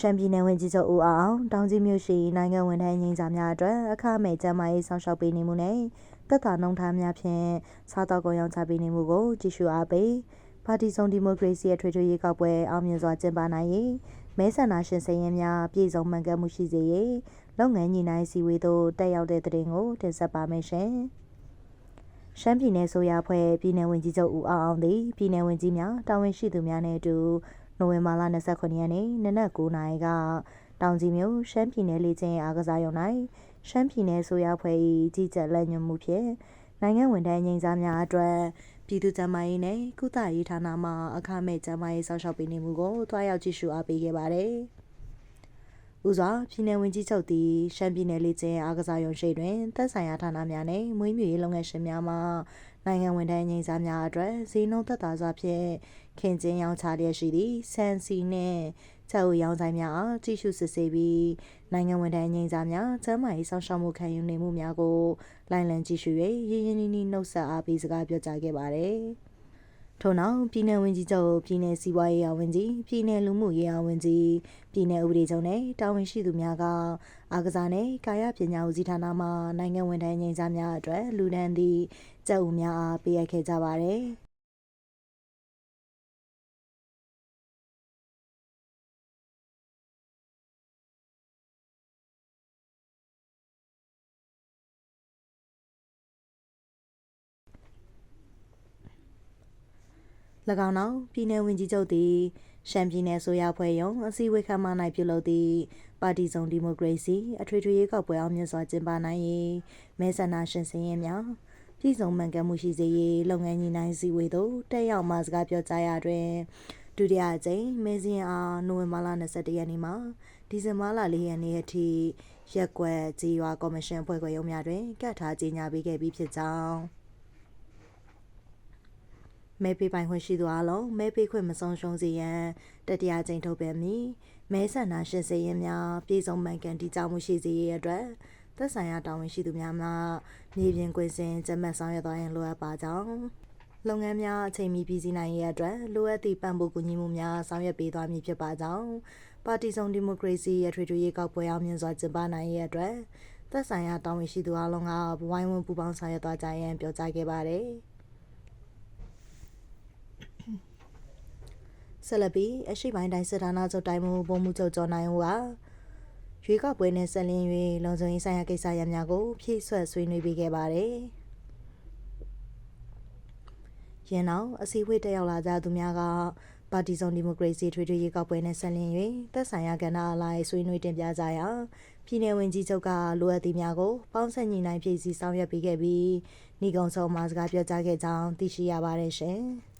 ရှမ်းပြည်နယ်ဝန်ကြီးချုပ်ဦးအောင်တောင်ကြီးမြို့ရှိနိုင်ငံဝန်ထမ်းငင်းစာများအတွက်အခမဲ့ကျန်းမာရေးဆောင်ရှောက်ပေးနေမှုနဲ့တက်တာနှုံထားများဖြင့်စားတော့ကုန်ရောင်းချပေးနေမှုကိုကြည့်ရှုအားပေးပါတီစုံဒီမိုကရေစီအထွေထွေရေးကောက်ပွဲအောင်မြင်စွာကျင်းပနိုင်ရေးမဲဆန္ဒရှင်စည်ရင်များပြည်စုံမှန်ကန်မှုရှိစေရေးလုပ်ငန်းညီနိုင်စီဝေးသို့တက်ရောက်တဲ့တဲ့တင်ကိုတင်ဆက်ပါမယ်ရှင်။ရှမ်းပြည်နယ်ဆိုရဖွဲ့ပြည်နယ်ဝန်ကြီးချုပ်ဦးအောင်အောင်သည်ပြည်နယ်ဝန်ကြီးများတာဝန်ရှိသူများနဲ့အတူ နိုဝင်ဘာလ29ရက်နေ့နနက်9:00နာရီကတောင်ကြီးမြို့ရှမ်းပြည်နယ်လေကျင်းအားကစားရုံ၌ရှမ်းပြည်နယ်ဆိုရဖွဲ့၏ကြီးကြပ်လက်ညွှန်မှုဖြင့်နိုင်ငံဝန်ထမ်းငင်းစားများအတွက်ပြည်သူ့ကျန်းမာရေးနဲ့ကုသရေးဌာနမှအခမဲ့ကျန်းမာရေးစောင့်ရှောက်ပေးနေမှုကိုတွားရောက်ကြည့်ရှုအားပေးခဲ့ပါတယ်။ ဦးစွာပြည်내ဝင်ကြီးချုပ်သည်ရှမ်းပြည်နယ်လေကျင်းအားကစားရုံရှိတွင်သက်ဆိုင်ရာဌာနများနှင့်မွေးမြူရေးလုပ်ငန်းရှင်များမှနိုင်ငံဝန်ထမ်းငင်းစားများအတွက်ဈေးနှုန်းသက်သာစွာဖြင့်ခင်ကျင်းရောင်းချလျက်ရှိသည့်ဆန်စီနှင့်ချက်ဥရောင်းဆိုင်များအားကြည့်ရှုစစ်ဆေးပြီးနိုင်ငံဝန်ထမ်းငင်းစားများကျန်းမာရေးစောင့်ရှောက်မှုခံယူနေမှုများကိုလိုင်လံကြည့်ရှု၍ရင်းရင်းနှီးနှီးနှုတ်ဆက်အားပေးစကားပြောကြားခဲ့ပါသည်။ ထို့နောက်ပြည်내ဝန်ကြီးချုပ်ပြည်내စီးပွားရေးအဝန်ကြီးပြည်내လူမှုရေးအဝန်ကြီးပြည်내ဥပဒေချုပ်နဲ့တာဝန်ရှိသူများကအာကစားနဲ့ကာယပညာဦးစီးဌာနမှနိုင်ငံဝန်ထမ်းငင်းစားများအတွက်လူဒန်းသည့်ကျပ်ဦးများအားပေးအပ်ခဲ့ကြပါတယ်။ ၎ င်းနောက်ပြည်내ဝန်ကြီးချုပ်သည်ရှမ်းပြည်နယ်ဆိုရဖွဲ့ယုံအစည်းအဝေးခမ်းမ၌ပြုလုပ်သည့်ပါတီစုံဒီမိုကရေစီအထွေထွေရေးကောက်ပွဲအောင်မြင်စွာကျင်းပနိုင်ရေးမဲဆန္ဒရှင်စည်ရင်များပြည်စုံမှန်ကန်မှုရှိစေရေးလုပ်ငန်းညီနိုင်စည်းဝေးသို့တက်ရောက်မှစကားပြောကြားရာတွင်ဒုတိယအကြိမ်မဲစင်းအားနိုဝင်ဘာလ22ရက်နေ့မှဒီဇင်ဘာလ4ရက်နေ့အထိရက်ကွက်ကြေးရွာကော်မရှင်အဖွဲ့ခွဲရုံးများတွင်ကတ်ထားကြေညာပေးခဲ့ပြီးဖြစ်ကြောင်း မဲပေးပိုင်ခွင့်ရှိသူအလုံးမဲပေးခွင့်မဆုံးရှုံးစေရန်တတိယကြိမ်ထုတ်ပြန်ပြီးမဲဆန္ဒရှင်စည်ရင်များပြည်စုံမှန်ကန်တည်ကြောင်မှုရှိစေရန်အတွက်သက်ဆိုင်ရာတာဝန်ရှိသူများမှမြေပြင်ကွင်းစဉ်ကျမတ်ဆောင်ရွက်သွားရန်လိုအပ်ပါကြောင်းလုပ်ငန်းများအချိန်မီပြည်စည်းနိုင်ရေးအတွက်လိုအပ်သည့်ပံ့ပိုးကူညီမှုများဆောင်ရွက်ပေးသွားမည်ဖြစ်ပါကြောင်းပါတီစုံဒီမိုကရေစီရထွေထွေရေးကောက်ပွဲအောင်မြင်စွာကျင်းပနိုင်ရေးအတွက်သက်ဆိုင်ရာတာဝန်ရှိသူအလုံးကဝိုင်းဝန်းပူးပေါင်းဆောင်ရွက်သွားကြရန်ပြောကြားခဲ့ပါတယ်။ ဆက်လက်ပြီးအရှိပိုင်းတိုင်းစစ်ဌာနချုပ်တိုင်းမှုဗိုလ်မှူးချုပ်ကျော်နိုင်ဦးကရွေးကောက်ပွဲနဲ့ဆက်လင်း၍လုံခြုံရေးဆိုင်ရာကိစ္စရပ်များကိုဖြည့်ဆွတ်ဆွေးနွေးပေးခဲ့ပါတယ်။ရင်းနောက်အစည်းအဝေးတက်ရောက်လာကြသူများကပါတီစုံဒီမိုကရေစီထွေထွေရေးကောက်ပွဲနဲ့ဆက်လင်း၍သက်ဆိုင်ရာကဏ္ဍအလိုက်ဆွေးနွေးတင်ပြကြရာပြည်내ဝင်ကြီးချုပ်ကလိုအပ်သည့်များကိုပေါင်းဆက်ညီနိုင်ဖြည့်ဆည်းဆောင်ရွက်ပေးခဲ့ပြီးဤကုံဆုံးမှာစကားပြောကြားခဲ့ကြောင်းသိရှိရပါတယ်ရှင်။